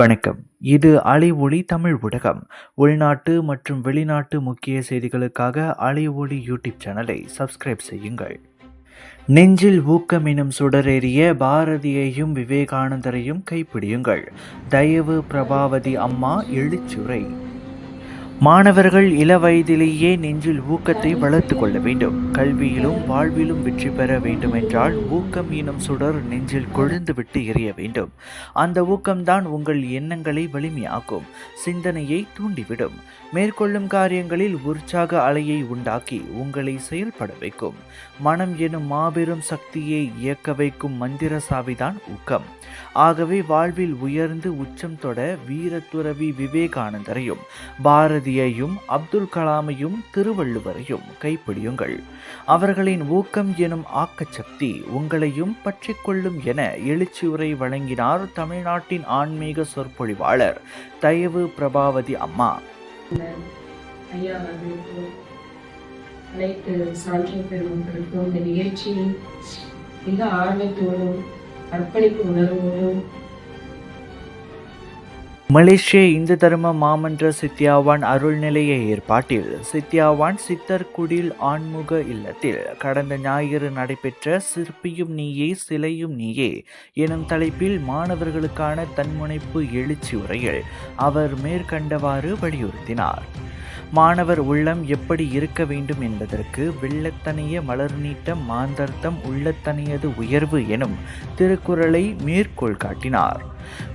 வணக்கம். இது அலை ஒளி தமிழ் ஊடகம். உள்நாட்டு மற்றும் வெளிநாட்டு முக்கிய செய்திகளுக்காக அலை ஒளி யூடியூப் சேனலை சப்ஸ்கிரைப் செய்யுங்கள். நெஞ்சில் ஊக்கம் எனும் சுடரேறிய பாரதியையும் விவேகானந்தரையும் கைப்பிடியுங்கள். தயவு பிரபாவதி அம்மா எழுச்சுரை மாணவர்கள் இள வயதிலேயே நெஞ்சில் ஊக்கத்தை வளர்த்து கொள்ள வேண்டும். கல்வியிலும் வாழ்விலும் வெற்றி பெற வேண்டுமென்றால் ஊக்கம் எனும் சுடர் நெஞ்சில் கொழுந்து விட்டு எரிய வேண்டும். அந்த ஊக்கம்தான் உங்கள் எண்ணங்களை வலிமையாக்கும். சிந்தனையை தூண்டிவிடும். மேற்கொள்ளும் காரியங்களில் உற்சாக அலையை உண்டாக்கி உங்களை செயல்பட வைக்கும். மனம் எனும் மாபெரும் சக்தியை இயக்க வைக்கும் மந்திர சாவிதான் ஊக்கம். ஆகவே வாழ்வில் உயர்ந்து உச்சம் தொட வீரத்துறவி விவேகானந்தரையும் பாரதி பாரதியையும் அப்துல் கலாமையும் திருவள்ளுவரையும் கைப்பிடியுங்கள். அவர்களின் ஊக்கம் எனும் ஆக்கச்சக்தி உங்களையும் பற்றிக்கொள்ளும் என எழுச்சியுரை வழங்கினார் தமிழ்நாட்டின் ஆன்மீக சொற்பொழிவாளர் தயவு பிரபாவதி அம்மா. ஐயா அனைத்து சான்றை பெறுவதற்கும் இந்த நிகழ்ச்சியில் மிக ஆர்வத்தோடும் அர்ப்பணிப்பு உணர்வோடும் மலேசிய இந்து தர்ம மாமன்ற சித்தியாவான் அருள்நிலைய ஏற்பாட்டில் சித்தியாவான் சித்தர் குடில் ஆன்முக இல்லத்தில் கடந்த ஞாயிறு நடைபெற்ற சிற்பியும் நீயே சிலையும் நீயே எனும் தலைப்பில் மாணவர்களுக்கான தன்முனைப்பு எழுச்சி உரையில் அவர் மேற்கண்டவாறு வலியுறுத்தினார். மாணவர் உள்ளம் எப்படி இருக்க வேண்டும் என்பதற்கு வெள்ளத்தனைய மலர் நீட்டம் மாந்தர்த்தம் உள்ளத்தனையது உயர்வு எனும் திருக்குறளை மேற்கோள் காட்டினார்.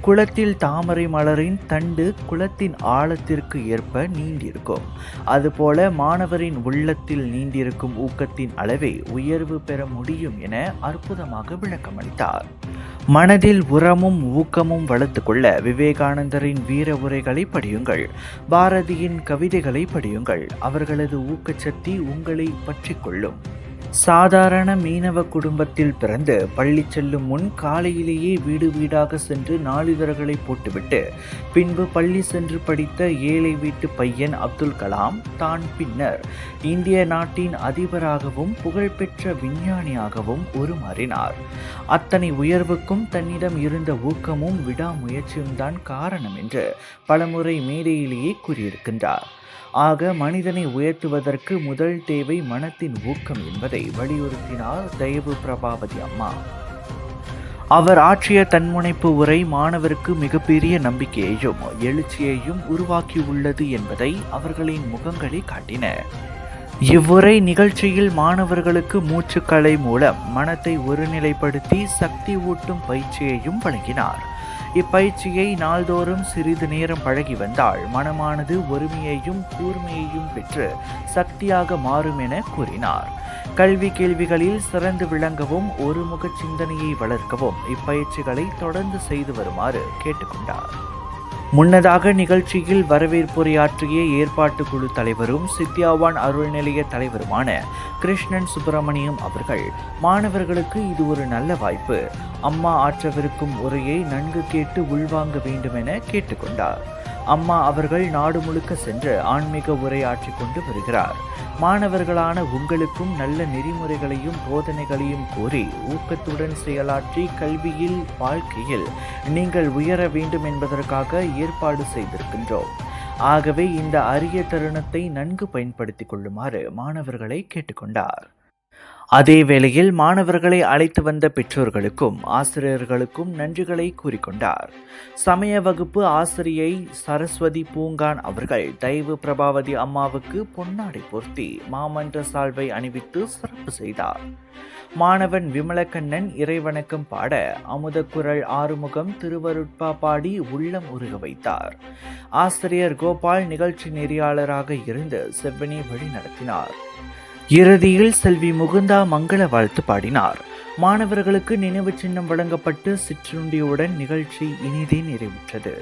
குளத்தில் தாமரை மலரின் தண்டு குளத்தின் ஆழத்திற்கு ஏற்ப நீண்டிருக்கும். அதுபோல மாணவரின் உள்ளத்தில் நீண்டிருக்கும் ஊக்கத்தின் அளவை உயர்வு பெற முடியும் என அற்புதமாக விளக்கமளித்தார். மனதில் உரமும் ஊக்கமும் வளர்த்துக்கொள்ள விவேகானந்தரின் வீர உரைகளை படியுங்கள். பாரதியின் கவிதைகளை படியுங்கள். அவர்களது ஊக்கச்சக்தி உங்களை பற்றி கொள்ளும். சாதாரண மீனவ குடும்பத்தில் பிறந்து பள்ளி செல்லும் முன் காலையிலேயே வீடு வீடாக சென்று நாளிதழ்களை போட்டுவிட்டு பின்பு பள்ளி சென்று படித்த ஏழை வீட்டு பையன் அப்துல் கலாம் தான் பின்னர் இந்திய நாட்டின் அதிபராகவும் புகழ்பெற்ற விஞ்ஞானியாகவும் உருமாறினார். அத்தனை உயர்வுக்கும் தன்னிடம் இருந்த ஊக்கமும் விடாமுயற்சியும் தான் காரணம் என்று பலமுறை மேடையிலேயே கூறியிருக்கின்றார். ஆக மனிதனை உயர்த்துவதற்கு முதல் தேவை மனத்தின் ஊக்கம் என்பதை வலியுறுத்தினார் தயவு பிரபாவதி அம்மா. அவர் ஆற்றிய தன்முனைப்பு உரை மாணவருக்கு மிகப்பெரிய நம்பிக்கையையும் எழுச்சியையும் உருவாக்கியுள்ளது என்பதை அவர்களின் முகங்களே காட்டின. இவ்வுரை நிகழ்ச்சியில் மாணவர்களுக்கு மூச்சுக்கலை மூலம் மனத்தை ஒருநிலைப்படுத்தி சக்தி ஊட்டும் பயிற்சியையும் வழங்கினார். இப்பயிற்சியை நாள்தோறும் சிறிது நேரம் பழகி வந்தால் மனமானது ஒருமையையும் கூர்மையையும் பெற்று சக்தியாக மாறும் என கூறினார். கல்வி கேள்விகளில் சிறந்து விளங்கவும் ஒருமுக சிந்தனையை வளர்க்கவும் இப்பயிற்சிகளை தொடர்ந்து செய்து வருமாறு கேட்டுக்கொண்டார். முன்னதாக நிகழ்ச்சியில் வரவேற்புரையாற்றிய ஏற்பாட்டு குழு தலைவரும் சித்தியாவான் அருள்நிலைய தலைவருமான கிருஷ்ணன் சுப்பிரமணியம் அவர்கள் மாணவர்களுக்கு இது ஒரு நல்ல வாய்ப்பு. அம்மா ஆற்றவிருக்கும் உரையை நன்கு கேட்டு உள்வாங்க வேண்டும் என கேட்டுக்கொண்டார். அம்மா அவர்கள் நாடு முழுக்க சென்று ஆன்மீக உரையாற்றி கொண்டு வருகிறார். மாணவர்களான உங்களுக்கும் நல்ல நெறிமுறைகளையும் போதனைகளையும் கூறி ஊக்கத்துடன் செயலாற்றி கல்வியில் வாழ்க்கையில் நீங்கள் உயர வேண்டும் என்பதற்காக ஏற்பாடு செய்திருக்கின்றோம். ஆகவே இந்த அரிய தருணத்தை நன்கு பயன்படுத்திக் கொள்ளுமாறு மாணவர்களை கேட்டுக்கொண்டார். அதே வேளையில் மாணவர்களை அழைத்து வந்த பெற்றோர்களுக்கும் ஆசிரியர்களுக்கும் நன்றிகளை கூறிக்கொண்டார். சமய வகுப்பு ஆசிரியை சரஸ்வதி பூங்கான் அவர்கள் தயவு பிரபாவதி அம்மாவுக்கு பொன்னாடை பொருத்தி மாமன்ற சால்வை அணிவித்து சிறப்பு செய்தார். மாணவன் விமலக்கண்ணன் இறைவணக்கம் பாட அமுதக்குரல் ஆறுமுகம் திருவருட்பா பாடி உள்ளம் உருக வைத்தார். ஆசிரியர் கோபால் நிகழ்ச்சி நெறியாளராக இருந்து செவ்வனி வழி நடத்தினார். இறுதியில் செல்வி முகுந்தா மங்கள வாழ்த்து பாடினார். மாணவர்களுக்கு நினைவு சின்னம் வழங்கப்பட்டு சிற்றுண்டியுடன் நிகழ்ச்சி இனிதே நிறைவுற்றது.